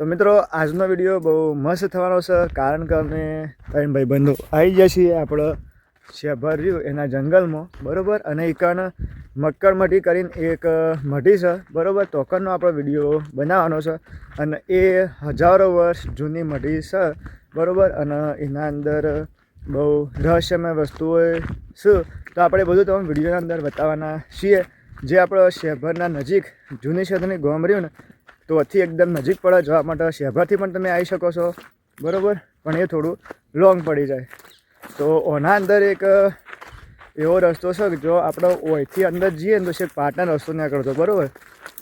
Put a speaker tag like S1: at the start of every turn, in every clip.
S1: તો મિત્રો, આજનો વીડિયો બહુ મસ્ત થવાનો છે, કારણ કે અમે ત્રણ ભાઈ બંધુ આવી ગયા છીએ આપણે શેભર રહ્યું એના જંગલમાં, બરાબર? અને એકન મક્કર મઢી કરીને એક મઢી છે, બરોબર? તોકરનો આપણો વીડિયો બનાવવાનો છે. અને એ હજારો વર્ષ જૂની મઢી છે, બરોબર? અને એના અંદર બહુ રહસ્યમય વસ્તુઓ શું તો આપણે બધું તમે વિડીયોના અંદર બતાવવાના છીએ. જે આપણો શેભરના નજીક જૂની શેતરની ગોમ રહ્યું ને તો અહીંથી એકદમ નજીક પડે જવા માટે શેભાથી પણ તમે આવી શકો છો. બરાબર? પણ એ થોડું લોંગ પડી જાય. તો ઓના અંદર એક એવો રસ્તો છે કે જો આપણે ઓયથી અંદર જઈએ ને તો છે પાટના રસ્તો નીકળતો બરાબર?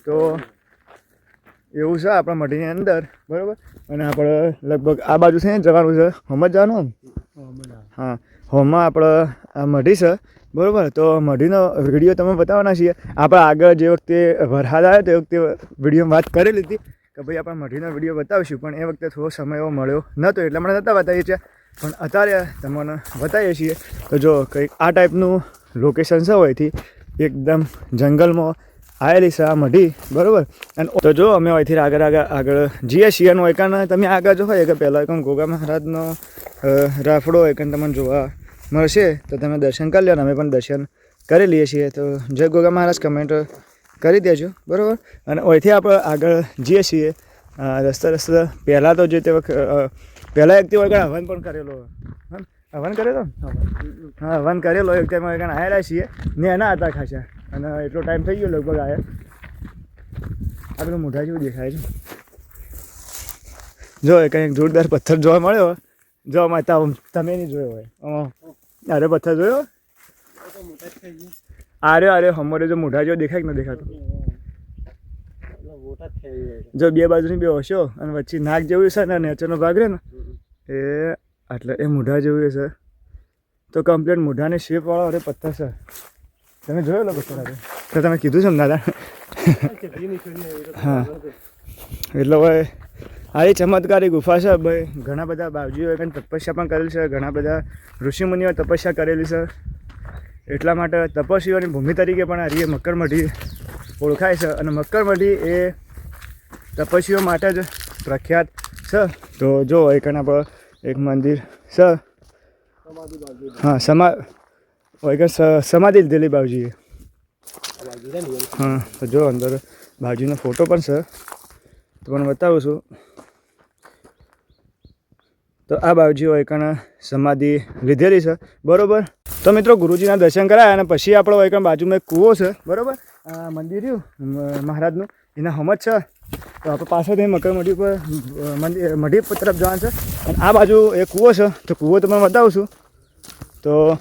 S1: તો એવું છે આપણા મઢીની અંદર બરાબર? અને આપણે લગભગ આ બાજુ છે ને જવાનું છે? હોમ જવાનું? હા. હોમમાં આપણે આ મઢી છે, બરાબર? તો મઢીનો વીડિયો તમે બતાવવાના છીએ. આપણે આગળ જે વખતે વરસાદ આવ્યો તે વખતે વિડીયોમાં વાત કરેલી હતી કે ભાઈ આપણે મઢીનો વીડિયો બતાવીશું. પણ એ વખતે થોડો સમય એવો મળ્યો નહોતો, એટલે મને નહોતા બતાવીએ છીએ. પણ અત્યારે તમને બતાવીએ છીએ તો જો કંઈક આ ટાઈપનું લોકેશન છે હોયથી એકદમ જંગલમાં આવેલી છે આ મઢી, બરાબર? અને તો જો અમે અહીંથી આગળ આગળ આગળ જઈએ છીએ. અને તમે આગળ જો હોય કે પહેલાં એકમ ગોગા મહારાજનો રાફડો રાફડો એકન તમને જોવા મળશે, તો તમે દર્શન કરી લો અમે પણ દર્શન કરી લઈએ છીએ. તો જય ગોગા મહારાજ કમેન્ટ કરી દેજો, બરાબર? અને અહીંથી આપણે આગળ જઈએ છીએ. રસ્તા રસ્તા પહેલાં તો જે તે વખત પહેલાં એક તે હવન પણ કરેલો? હવન કરેલો? હા, હવન કરેલો. એક ટાઈમ વખત આવેલા છીએ. ને એના હતા ખાસા. અને એટલો ટાઈમ થઈ ગયો લગભગ આવ્યા આ પેલું મોઢા જેવું દેખાય છે. જો કંઈક જોરદાર પથ્થર જોવા મળ્યો. જો અમારે તા- તમે નહીં જોયો હોય. અરે પથ્થર જોયો? આરે અરે અમારે જો મોઢા જેવો દેખાય કે ન દેખાતો? જો બે બાજુની બે હશો અને વચ્ચે નાક જેવું છે ને નેચરનો ભાગ રહે ને એ એટલે એ મોઢા જેવું છે. તો કમ્પ્લેટ મોઢાની શેપવાળો અરે પથ્થર છે. તમે જોયેલો પથ્થર તો તમે કીધું છે ને દાદા? હા. એટલે હવે આ એ ચમત્કારી ગુફા છે, ભાઈ. ઘણા બધા બાવજીઓએ કંઈ તપસ્યા પણ કરેલી છે, ઘણા બધા ઋષિમુનિઓએ તપસ્યા કરેલી છે. એટલા માટે તપસ્વીઓની ભૂમિ તરીકે પણ આ રીએ મકરમઢી ઓળખાય છે અને મકરમઢી એ તપસ્વીઓ માટે જ પ્રખ્યાત છે. તો જો, એક આપણે એક મંદિર છે. હા, સમા સ- સમાધિ લીધેલી બાવજીએ. હા, તો જો અંદર બાવજીનો ફોટો પણ છે. તો મને બતાવું છું. તો આ બાજુ એકણ સમાધિ લીધેલી છે. બરાબર? તો મિત્રો ગુરુજીના દર્શન કરાયા અને પછી આપણો એકણ બાજુમાં એક કૂવો છે. બરાબર? આ મંદિર મહારાજનું. એના હમત છે. તો આપણે પાછળથી મકરમઢી પર મંદિર મઢી તરફ જવાનું છે. અને આ બાજુ એક કૂવો છે. તો કૂવો તમને બતાવું છું. તો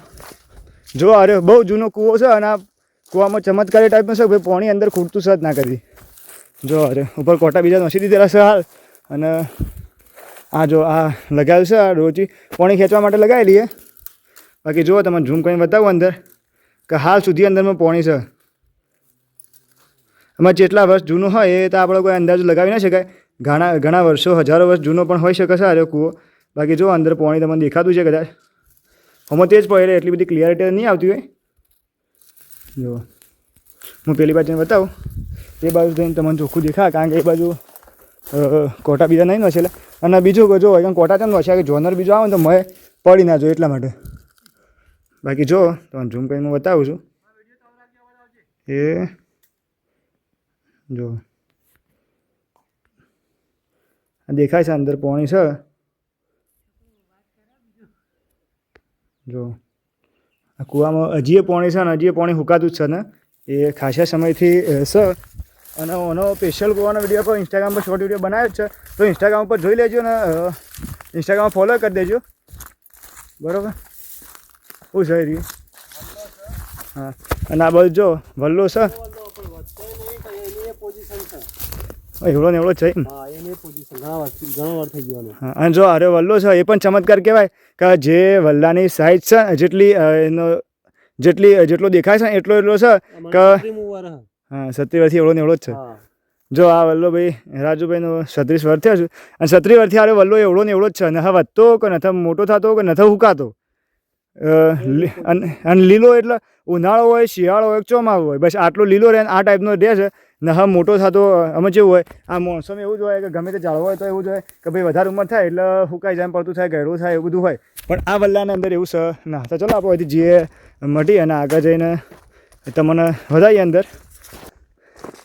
S1: જો અરે બહુ જૂનો કૂવો છે અને આ કૂવામાં ચમત્કારી ટાઈપનો છે ભાઈ પાણી અંદર ખૂટતું જ ના કરી. જો અરે ઉપર કોટા બીજા નસી દીધેલા છે હાલ. અને આ જો આ લગાવ્યું છે આ રોજી પાણી ખેંચવા માટે લગાવેલી છે બાકી જુઓ તમે ઝૂમ કરીને બતાવું અંદર કે હાલ સુધી અંદરમાં પાણી છે. એમાં જેટલા વર્ષ જૂનું હોય એ તો આપણે કોઈ અંદાજો લગાવી ના શકાય. ઘણા ઘણા વર્ષો, હજારો વર્ષ જૂનો પણ હોઈ શકે છે આ કૂવો. બાકી જો અંદર પાણી તમને દેખાતું છે કદાચ. આમાં તે પડે એટલે બધી ક્લિયરિટી નહીં આવતી હોય. જો હું પેલી બાજુને બતાવું. એ બાજુ જઈને તમને ચોખ્ખું દેખા કારણ કે એ બાજુ કોટા બીજા નહીં નસેલા અને બીજું જો એકદમ કોટા કેમ હશે કે જોનર બીજો આવે ને તો મેં પડી ના જો એટલા માટે. બાકી જો, તમને ઝૂમ કરીને હું બતાવું છું. એ, જો. દેખાય છે અંદર પોણી છે. જો. આ કૂવામાં હજીએ પોણી છે અને હજીએ પોણી હુકાતું જ છે ને. એ ખાસા સમયથી છે અને ઓનો સ્પેશિયલ ગોવાનો વીડિયો પર ઇન્સ્ટાગ્રામ પર શોર્ટ વીડિયો બનાવ્યો છે. તો ઇન્સ્ટાગ્રામ ઉપર જોઈ લેજો ને ઇન્સ્ટાગ્રામ ફોલો કરી દેજો. બરાબર? શું છે રહ્યું. હા. અને આ બધું જો વલ્લો છે. એવડો ને એવડો છે અને જો અરે વલ્લો છે એ પણ ચમત્કાર કહેવાય કે જે વલ્લાની સાઈઝ છે જેટલી એનો જેટલી જેટલો દેખાય છે એટલો એટલો છે કે હા સત્રી વર્ષથી એવડો ને એવડો જ છે. જો આ વલ્લોભાઈ રાજુભાઈનો છત્રીસ વર્ષ થયા છે અને છત્રીસ વર્ષથી આરે વલ્લો એવડો ને એવડો જ છે ને હા વધતો કે નથી મોટો થતો કે નથી હુકાતો. અને અને લીલો એટલે ઉનાળો હોય શિયાળો હોય ચોમાસું હોય બસ આટલો લીલો રહે આ ટાઈપનો રહે છે ને હા મોટો થતો અમે જેવું હોય. આ મોસમ એવું જ હોય કે ગમે તે ઝાડવા હોય તો એવું જ હોય કે ભાઈ વધારે ઉંમર થાય એટલે હુકાઈ જાય પડતું થાય ગળું થાય એવું બધું હોય. પણ આ વલ્લાના અંદર એવું છે ના તો ચલો આપણે જઈએ મટી અને આગળ જઈને તમને વધારીએ અંદર.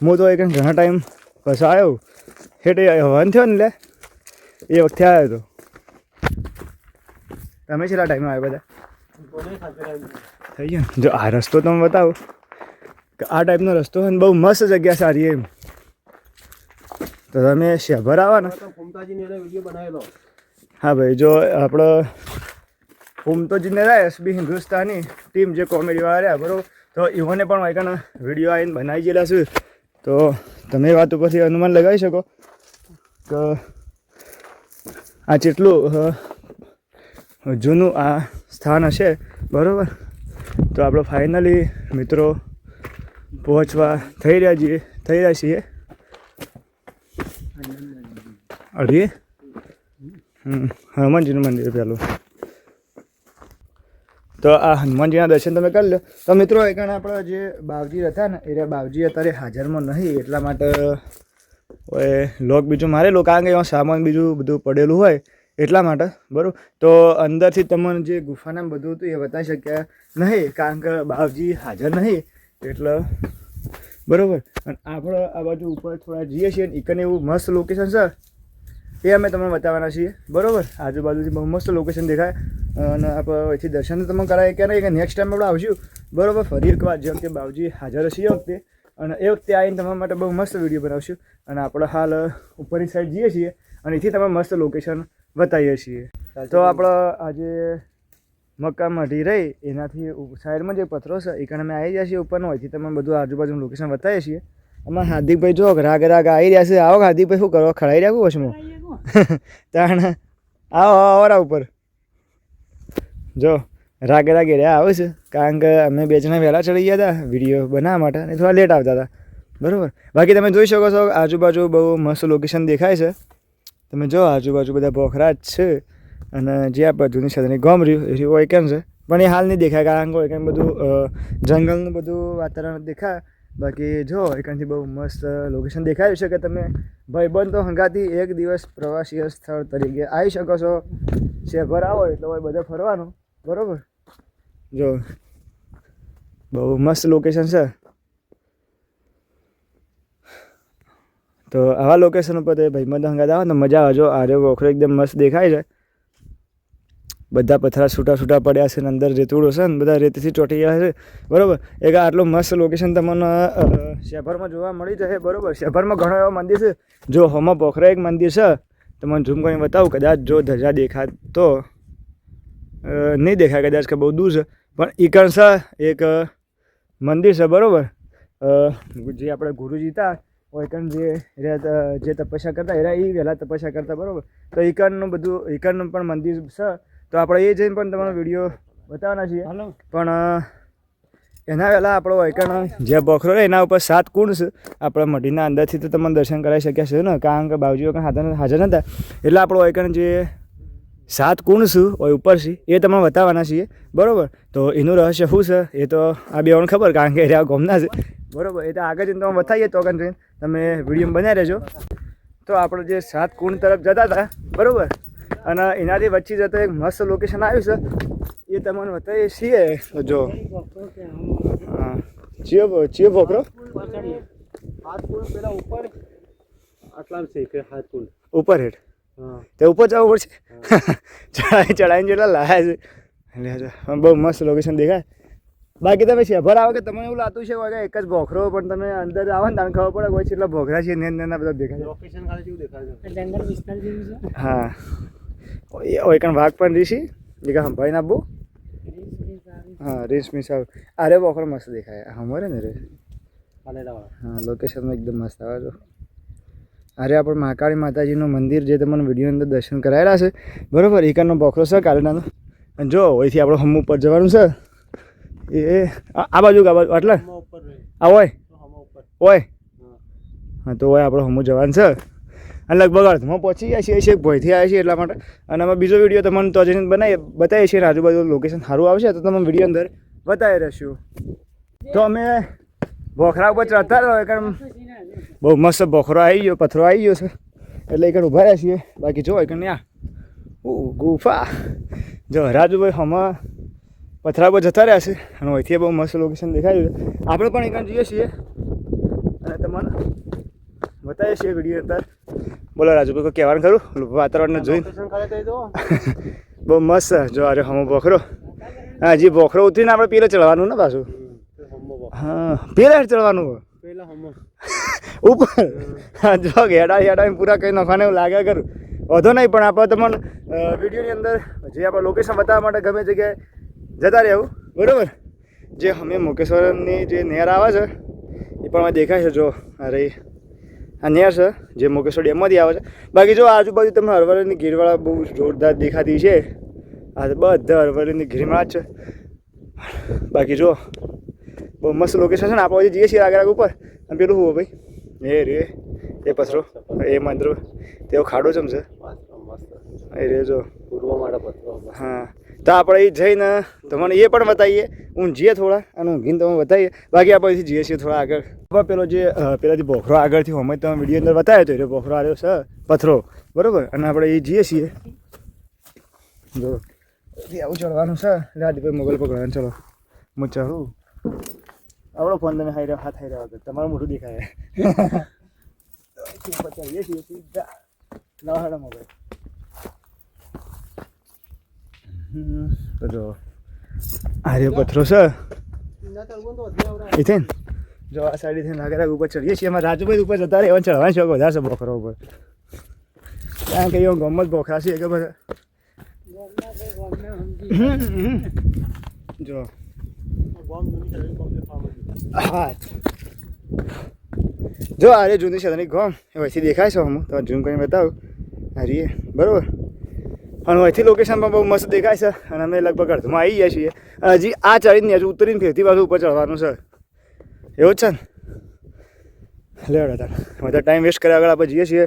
S1: હું તો એક ઘણા ટાઈમ પછી આવ્યો હેઠે હવન થયો ને લે. એ વખતે આવ્યો હતો તમે છેલ્લા ટાઈમે આવ્યા બધા? થઈ ગયો જો આ રસ્તો તમે બતાવો. કે આ ટાઈપનો રસ્તો હોય ને બહુ મસ્ત જગ્યા સારી એમ. તો તમે શેભર આવો ને હા ભાઈ, જો આપણો ઉમતો જીને રહ્યા એસબી હિન્દુસ્તાની ટીમ જે કોમેડીવાળા રહ્યા, બરાબર? તો એઓને પણ વાયકાના વીડિયો આવીને બનાવી ગયેલા છે. તો તમે વાત ઉપરથી અનુમાન લગાવી શકો કે આ જેટલું જૂનું આ સ્થાન હશે, બરાબર? તો આપણે ફાઇનલી મિત્રો પહોંચવા થઈ રહ્યા છીએ, થઈ રહ્યા છીએ. અઢીએ હમ, હનુમાનજીનું મંદિર પેલું. તો આ હનુમાનજીના દર્શન તમે કરી લો. તો મિત્રો, એ કારણે આપણે જે બાવજી હતા ને, એ બાવજી અત્યારે હાજરમાં નહીં, એટલા માટે, હવે લોક બીજું મારેલું કારણ કે એમાં સામાન બીજું બધું પડેલું હોય, એટલા માટે, બરાબર? તો અંદરથી તમને જે ગુફાના બધું હતું એ બતાવી શક્યા નહીં, કારણ કે બાવજી હાજર નહીં, એટલે, બરાબર? અને આપણે આ બાજુ ઉપર થોડા જઈએ છીએ ને એકને એવું મસ્ત લોકેશન છે. એ અમે તમને બતાવવાના છીએ, બરાબર? આજુબાજુથી બહુ મસ્ત લોકેશન દેખાય. અને આપણે અહીંથી દર્શન તમે કરાય કે નહીં કે નેક્સ્ટ ટાઈમ આપણે આવશું બરાબર ફરી એક વાર જેમ કે બાવજી હાજર હશે એ વખતે અને એ વખતે આવીને તમારા માટે બહુ મસ્ત વીડિયો બનાવશું અને આપણે હાલ ઉપરની સાઈડ જઈએ છીએ અને અહીંથી તમે મસ્ત લોકેશન બતાવીએ છીએ તો આપણે આજે મક્કા મઢી રહી એનાથી સાઈડમાં જે પથરો છે એ કારણે અમે આવી જાય છીએ ઉપરનો અહીંથી તમે બધું આજુબાજુનું લોકેશન બતાવીએ છીએ અમારે હાર્દિકભાઈ જો રાગ રાગ આવી રહ્યા છે આવો હાર્દિકભાઈ શું કરો ખડાઈ રહ્યા વચમાં તાણ આવો આવો ઉપર જો, રાગે રાગે રહ્યા આવે છે. કારણ કે અમે બે જણા વહેલા ચડી ગયા હતા વીડિયો બનાવવા માટે, અને થોડા લેટ આવતા હતા. બરાબર? બાકી તમે જોઈ શકો છો, આજુબાજુ બહુ મસ્ત લોકેશન દેખાય છે. તમે જો, આજુબાજુ બધા ભોખરા જ છે. અને જે આ જૂની સાથેની ગમ રહ્યું, એ રહ્યું હોય કેમ છે. પણ એ હાલ નહીં દેખાય, કારણ કે કંઈ બધું જંગલનું બધું વાતાવરણ દેખાય. બાકી જો એકાંથી બહુ મસ્ત લોકેશન દેખાયું છે કે તમે ભાઈબંધો તો હંગાથી એક દિવસ પ્રવાસીય સ્થળ તરીકે આવી શકો છો. શેભર આવો, એટલે બધે ફરવાનું. બરાબર. જો, બહુ મસ્ત લોકેશન છે. તો આવા લોકેશન ઉપર તો ભાઈબંધ હંગાત આવે ને, મજા આવે. જો આરે વખરો એકદમ મસ્ત દેખાય છે. બધા પથરા છૂટા છૂટા પડ્યા છે ને, અંદર રેતુડો છે ને, બધા રેતીથી ચોટી ગયા છે. બરાબર. એક આટલું મસ્ત લોકેશન તમને શેભરમાં જોવા મળી જશે. બરાબર. શેભરમાં ઘણો એવો મંદિર છે. જો હોમાં પોખરા એક મંદિર છે. તમને ઝૂમ કરીને બતાવું. કદાચ જો ધજા દેખાત. તો નહીં દેખાય કદાચ કે બહુ દૂર છે. પણ ઈકણ છે એક મંદિર છે બરાબર? જે આપણે ગુરુજી હતા ઓઈકણ જે જે તપસ્યા કરતા એરા એ વહેલા તપસ્યા કરતા બરાબર? તો ઈકણનું બધું ઈકણનું પણ મંદિર છે. તો આપણે એ જઈને પણ તમારો વીડિયો બતાવવાના છીએ. પણ એના પહેલાં આપણો વૈકણ જે બોખરો રહે એના ઉપર સાત કુંડ છે. આપણા મઢીના અંદરથી તો તમને દર્શન કરાવી શક્યા છે ને? કારણ કે બાવજી વખત હાજર હાજર નહોતા એટલે આપણો વૈકણ જે સાત કુણ શું હોય ઉપર છે એ તમને બતાવવાના છીએ. બરાબર? તો એનું રહસ્ય શું છે? એ તો આ બેવાને ખબર કારણ કે એ ગોમના છે. બરાબર? એ તો આગળ જઈને તમે બતાવીએ તો કંઈ તમે વીડિયો બનાવી રહેજો. તો આપણે જે સાત કુંડ તરફ જતા હતા બરાબર? અને એનાથી વચ્ચે જતો એક મસ્ત લોકેશન આવ્યું છે. એ તમને બતાવીએ છીએ. જો. હા. ચિયો ચિયો ભોકરો.
S2: ઉપર.
S1: ઉપર હેઠ. તે ઉપર જવું પડશે? ચડાઈ ચડાઈને જેટલા લાયા છે. એટલે બહુ મસ્ત લોકેશન દેખાય. બાકી તમે શેભર આવો કે તમને એવું લાગતું છે કે એક જ ભોખરો પણ તમે અંદર આવો ને તમને ખબર પડે કોઈ કેટલા ભોખરા છે નેન નેના બધા દેખાય
S2: લોકેશન ખાલી કેવું દેખાય છે?
S3: જંગલ વિસ્તાર જેવું છે.
S1: હા. એ હોય કણ વાઘ પણ રીસી જે કે સંભાઈ ના બહુ હા રીસ સાહેબ અરે ભોખરો મસ્ત દેખાય. હમરે ને રે. હા લોકેશન એકદમ મસ્ત આવે અરે આપણે મહાકાળી માતાજીનું મંદિર જે તમને વીડિયો અંદર દર્શન કરાયેલા છે. બરાબર એકાનો બોખરો છે કાલેનાનો. અને જો અહીંથી આપણે હમ ઉપર જવાનું છે. એ આ બાજુ આ બાજુ
S2: રહે.
S1: આ હોય? હોય?
S2: હા.
S1: તો હોય આપણે હમું જવાનું છે. અને લગભગ અર્ધમાં પહોંચી ગયા છીએ છે ભયથી આવ્યા છીએ એટલા માટે. અને અમે બીજો વીડિયો તમને તો જઈને બનાવી બતાવીએ છીએ અને આજુબાજુ લોકેશન સારું આવશે તો તમે વીડિયો અંદર બતાવી રહીશું. તો અમે બોખરા ઉપર ચડતા રહ્યો કારણ બહુ મસ્ત બોખરો આવી ગયો પથરો આવી ગયો છે. એટલે એક ઊભા રહ્યા છીએ. બાકી જો એક આ. ગુફા. જો રાજુભાઈ હમણાં પથરા પર જતા રહ્યા છે. અને અહીંથી બહુ મસ્ત લોકેશન દેખાયું છે. આપણે પણ એક જઈએ છીએ. અને તમારે બતાવીએ છીએ વીડિયો અંદર બોલો રાજુભાઈ કોઈ કહેવાનું ખરું? વાતાવરણને જોઈને. બહુ મસ્ત. જો અરે હમો બોખરો. હા જે બોખરો ઉતરીને આપણે પેલે ચડવાનું ને પાછું. હા પેલા ચડવાનું. ઉપર. જો, હેડા હેડા પૂરા કઈ નફાને એવું લાગ્યા કરું વધો નહીં, પણ આપણે તમને વિડીયોની અંદર જે આપણે લોકેશન બતાવવા માટે ગમે જગ્યાએ જતા રહેવું. બરાબર? જે અમે મુકેશ્વરની જે નહેર આવે છે, એ પણ અમે દેખાય છે, જો અરે આ નેર છે, જે મુકેશ્વર ડેમમાંથી આવે છે. બાકી જો આજુબાજુ તમને હરવરની ગીરવાળા બહુ જોરદાર દેખાતી છે. આ બધા હરવરની ગીરમાં જ છે. બાકી જો, બહુ મસ્ત લોકેશન છે ને, આપણે જઈએ છીએ આગળ ઉપર અને પેલું હું ભાઈ? એ રે, એ પથરો, એ મંદિર, તેઓ ખાડો ચમ છે એ રે જો. હા. તો આપણે એ જઈને તમને એ પણ બતાવીએ. ઊંઘીએ થોડા અને ઊંઘીને તમે બતાવીએ. બાકી આપણે અહીંથી જઈએ છીએ થોડા આગળ. પેલો જે પેલાથી બોખરો આગળથી અમે તમે વીડિયો અંદર બતાવ્યો હતો એ બોખરો આવ્યો છે, પથરો. બરોબર? અને આપણે એ જઈએ છીએ. જો. આવું ચડવાનું છે. રાજભાઈ મોગલ પકડવાનું. ચલો. હું ચડું આપણો ફોન તમે હાઈ રહ્યો હાથ હાઈ રહ્યો તમારું મોઢું દેખાય. પચાવીએ છીએ સીધા. લાવો મોબાઈલ તો જો આ પથરો છે
S2: ના તળવું તો વધારે આવડે.
S1: એ થઈને? જો આ સાઈડ આગળ આગળ ઉપર ચડીએ છીએ. એમાં રાજુભાઈ ઉપર જતા રહેવા ચડવાનો શોખ વધારે છે બોખરો ઉપર. કારણ કે એવો ગમત બોખરા છે કે બધા જો. જો આ રે જૂની તને ગમ, એ વહીથી દેખાય છે હું તમે ઝૂમ કરીને બતાવું. આ બરાબર. અને અહીંથી લોકેશન પણ બહુ મસ્ત દેખાય છે. અને અમે લગભગ અડધમાં આવી ગયા છીએ. હજી આ ચડીને હજુ ઉતરીને ફેરથી પાછું ઉપર ચડવાનું છે. એવું જ છે ને? લેવડો તાર. વધારે ટાઈમ વેસ્ટ કર્યા આગળ આપણે જઈએ છીએ.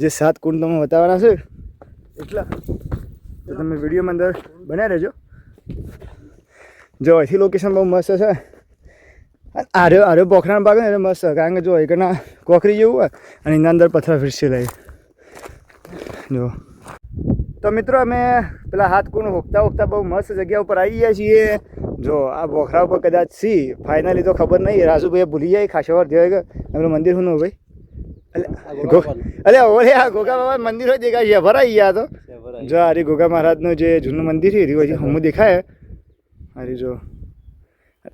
S1: જે સાત કુંડ તમે બતાવવાના છે, એટલા. તો તમે વિડીયોમાં અંદર બનાવી રહેજો જો અહીંથી લોકેશન બહુ મસ્ત છે. આર્યો આર્યો પોખરાનો ભાગ ને મસ્ત છે. કારણ કે જો એકના કોખરી જેવું હોય અને એના અંદર પથરા ફીરસી લઈ જો. તો મિત્રો અમે પેલા હાથ કુણ હોકતા હોકતા બહુ મસ્ત જગ્યા ઉપર આવી ગયા છીએ. જો આ બોખરા ઉપર કદાચ સી. ફાઇનલી તો ખબર નહીં. રાજુભાઈ ભૂલી જાય ખાસો વાર થયો કે એમનું મંદિર શું ભાઈ અલે અલે આ ગોગા બાબા મંદિર હોય દેખાય છે. ભરાઈ ગયા તો. જો આ રી ગોગા મહારાજનું જે જૂનું મંદિર છે હજી હમું દેખાય. અરે જો.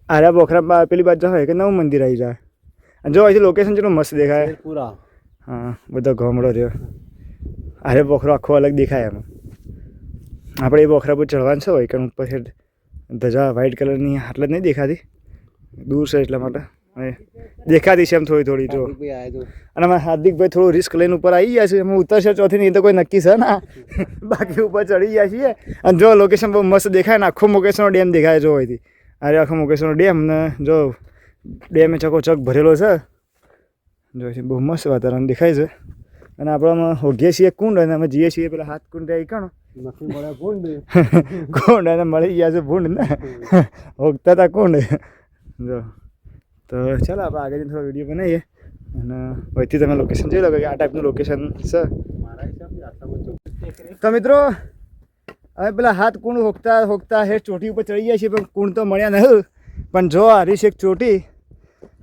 S1: આરા બોખરા પેલી બાજુ હોય કે નવું મંદિર આવી જાય. અને જો અહીંથી લોકેશન કેટલું મસ્ત દેખાય.
S2: પૂરા
S1: હા બધો ગામડો રહ્યો. આરે બોખરો આખો અલગ દેખાય એમાં. આપણે એ બોખરા પર ચડવાનું છે હોય કે ઉપર ધજા વ્હાઈટ કલરની આટલે જ નહીં દેખાતી. દૂર છે એટલા માટે. હવે દેખાતી છે એમ થોડી થોડી
S2: તો.
S1: અને અમે હાર્દિકભાઈ થોડું રિસ્ક લઈને ઉપર આવી ગયા છીએ. અમે ઉતરશે ચોથી નહીં તો કોઈ નક્કી છે ના. બાકી ઉપર ચડી ગયા છીએ. અને જો લોકેશન બહુ મસ્ત દેખાય ને આખો મુકેશનો ડેમ દેખાય જો અહીંથી. અરે આખો મુકેશનો ડેમ ને જો ડેમે ચકોચક ભરેલો છે. જો બહુ મસ્ત વાતાવરણ દેખાય છે. અને આપણે આમાં હોગીએ છીએ કુંડ અને અમે જઈએ છીએ પેલા હાથ કુંડ આવી કણો. કુંડ? અને મળી ગયા છે ભૂંડ ને. હોગતા હતા કુંડ. જો. તો ચાલો આપણે આગળ થોડો વીડિયો બનાવીએ. અને અહીંથી તમે લોકેશન જોઈ લો કે આ ટાઈપનું લોકેશન છે. તો મિત્રો, હવે પેલા હાથ કુંડ હોકતા હોકતા હે ચોટી ઉપર ચડી ગયા છીએ, પણ કુંડ તો મળ્યા નહીં. પણ જો હારી છે એક ચોટી,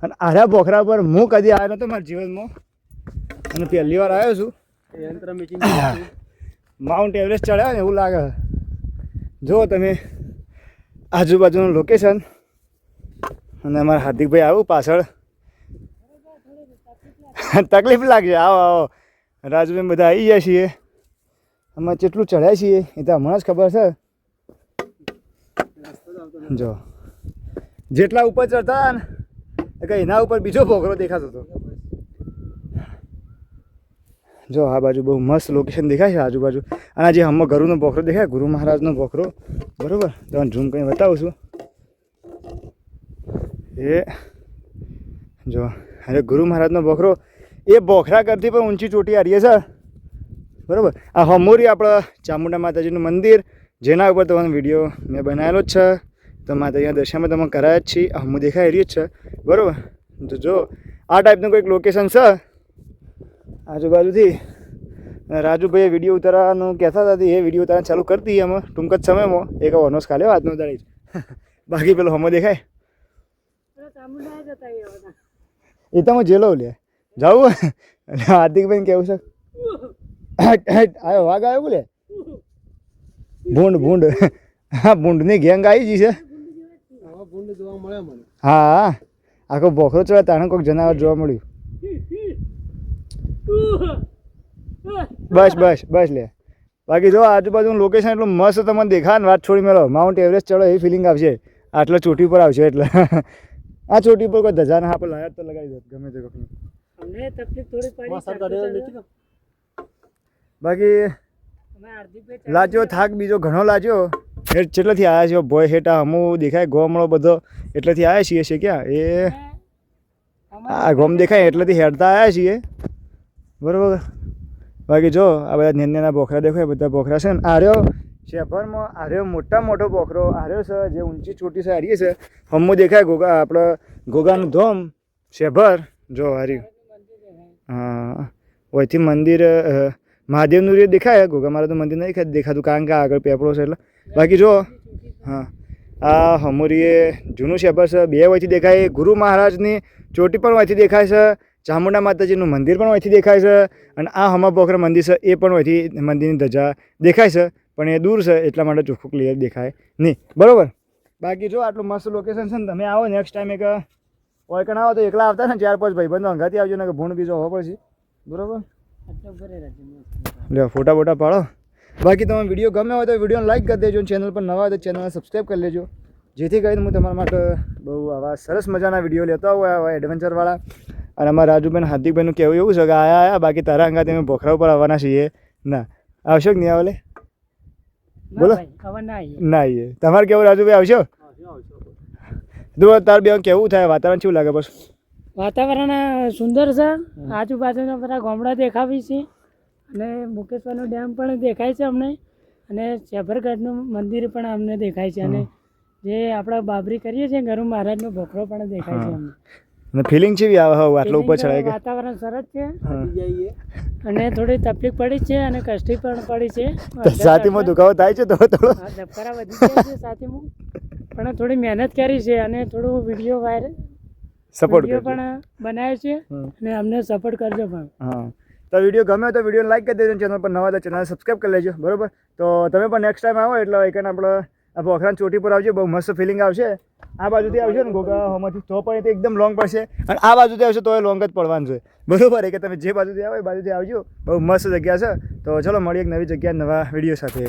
S1: અને આરા બોખરા પર હું કદી આવ્યો નહોતો મારા જીવનમાં. અને પહેલી વાર આવ્યો છું. માઉન્ટ એવરેસ્ટ ચડ્યા ને એવું લાગે. જો તમે આજુબાજુનું લોકેશન અને અમારા હાર્દિકભાઈ આવું પાછળ. તકલીફ લાગશે. આવો આવો. રાજુભાઈ બધા આવી ગયા છીએ. અમે કેટલું ચડ્યા છીએ એ તો હમણાં જ ખબર છે. જો. જેટલા ઉપર ચડતા ને કે એના ઉપર બીજો ભોગરો દેખાતો હતો. જો, આ બાજુ બહુ મસ્ત લોકેશન દેખાય છે આજુબાજુ. અને જે હમણાં ગરુનો ભોખરો દેખાય, ગુરુ મહારાજનો બોખરો બરોબર? તમને ઝૂમ કરીને બતાવું છું. એ જો, અરે ગુરુ મહારાજનો બોખરો, એ બોખરા કરતી પણ ઊંચી ચોટી હારીએ છે. બરાબર? આ હમોરી આપણા ચામુંડા માતાજીનું મંદિર, જેના ઉપર તમારો વીડિયો મેં બનાવેલો જ છે. તો માતા અહીંયા દર્શનમાં તમે કરાયા જ છીએ. હમું દેખાય રહ્યું જ છે. બરાબર? તો જો, આ ટાઈપનું કોઈક લોકેશન છે. આજુબાજુથી રાજુભાઈએ વીડિયો ઉતારવાનું કહેતા હતા એ વીડિયો ઉતારવાનું ચાલુ કરી દઈએ અમે ટૂંક જ સમયમાં. એક ખાલે આજનો દાડી જ બાકી પેલો હમો દેખાય? એ તો હું જેલો લે. જાવું હાર્દિકભાઈ કેવું છે. આવ્યો વાઘ આવ્યો લે ભૂંડ ભૂંડ. હા, ભૂંડની ગેંગ આવી ગઈ છે. હા, આખો બોખરો ચડે તાણે કોઈક જનાવર જોવા મળ્યું. બસ બસ બસ લે. બાકી જો આજુબાજુનું લોકેશન એટલું મસ્ત તમને દેખાય ને વાત છોડી મેળો. માઉન્ટ એવરેસ્ટ ચડો એ ફિલિંગ આવશે. આટલા ચોટી પર આવશે એટલે. આ ચોટી પર કોઈ ધજા ના પર લાયા તો લગાવી દો ગમે તે
S3: અમને તકલીફ થોડી પડી
S2: તો.
S1: બાકી
S3: લાજો
S1: લાજ્યો થાક બીજો ઘણો લાજ્યો હેઠ કેટલેથી આવ્યા છે ભોય હેઠા હમું દેખાય ગોમળો બધો એટલેથી આવ્યા છીએ છે ક્યાં? એ આ ગોમ દેખાય એટલેથી હેડતા આવ્યા છીએ. બરાબર? બાકી જો આ બધા નેન નેના બોખરા દેખાય બધા બોખરા છે ને. આર્યો શેભરમાં આર્યો મોટા મોટો બોખરો આર્યો છે જે ઊંચી ચોટી છે હારીએ છે. હમું દેખાય ગોગા આપણે ગોગાનું ધોમ શેભર જો હાર્યું હા, ઓયથી મંદિર મહાદેવનું રે દેખાય. ગોગા મારા તો મંદિર નહીં દેખાતું કારણ કે આગળ પેપરો છે એટલે. બાકી જો, હા, આ હમોરીએ જૂનું શેભર છે, બે વયથી દેખાય. ગુરુ મહારાજની ચોટી પણ વયથી દેખાય છે. ચામુંડા માતાજીનું મંદિર પણ વયથી દેખાય છે. અને આ હમા પોખરા મંદિર છે, એ પણ વયથી મંદિરની ધજા દેખાય છે. પણ એ દૂર છે, એટલા માટે ચોખ્ખું ક્લિયર દેખાય નહીં. બરાબર? બાકી જો આટલું મસ્ત લોકેશન છે ને, તમે આવો નેક્સ્ટ ટાઈમ એક ઓયકણ આવો તો એકલા આવતા ને, ચાર પાંચ ભાઈ ભાઈબંધો અંગાથી આવજો ને ભૂણ બીજો હોવો પડશે. બરોબર? લ્યો, ફોટા બોટા પાડો. બાકી તમે વીડિયો ગમે હોય તો વિડીયોને લાઈક કરી દેજો ચેનલ પર નવા હોય તો ચેનલને સબસ્ક્રાઈબ કરી લેજો. જેથી કરીને હું તમારા માટે બહુ આવા સરસ મજાના વીડિયો લેતા હોય આવા એડવેન્ચરવાળા અને અમારા રાજુબેન, હાર્દિકભાઈનું કહેવું એવું છે કે, આયા આયા, બાકી તારા અંગાથી અમે ભોખરા ઉપર આવવાના છીએ. ના. આવશો કે નહીં આવે? બોલો.
S3: ના આવીએ
S1: તમારે કેવું રાજુભાઈ આવશો. તો તાર બે કેવું થાય? વાતાવરણ કેવું લાગે બસ?
S3: વાતાવરણ સુંદર છે. આજુબાજુના બધા ગામડા દેખાવી છે. અને મુકેશ્વરનો ડેમ પણ દેખાય છે અમને. અને સેફરગઢનું મંદિર પણ અમને દેખાય છે. અને જે આપણે બાબરી કરીએ છીએ ગરુ મહારાજનો ભોખરો પણ દેખાય છે અમને.
S1: અને ફિલિંગ કેવી આવે? આટલો ઉપર ચડાય
S3: વાતાવરણ સરસ છે. અને થોડી તકલીફ પડી છે અને કષ્ટી પણ પડી છે.
S1: તો છાતીમાં દુખાવો થાય છે તો થોડો?
S3: હા, ધબકારા વધી ગયા છે સાથીમાં પણ થોડી મહેનત કરી છે અને થોડું વીડિયો વાયરલ
S1: સપોર્ટ
S3: પણ બનાવ્યો છે અને અમને સપોર્ટ કરજો પણ
S1: હા. તો વીડિયો ગમે તો વીડિયો લાઈક કરી દેજો ચેનલ પર નવા તો ચેનલ સબસ્ક્રાઈબ કરી લેજો બરોબર? તો તમે પણ નેક્સ્ટ ટાઈમ આવો એટલે એક આપણે આ પોખરાની ચોટી પર આવજો, બહુ મસ્ત ફિલિંગ આવશે. આ બાજુથી આવશે ને ગોગા હોમાંથી તો પણ એ એકદમ લોંગ પડશે. અને આ બાજુથી આવશે તો એ લોંગ જ પડવાનું છે. બરોબર કે તમે જે બાજુથી આવો એ બાજુથી આવજો. બહુ મસ્ત જગ્યા છે. તો ચલો મળીએ એક નવી જગ્યા નવા વીડિયો સાથે.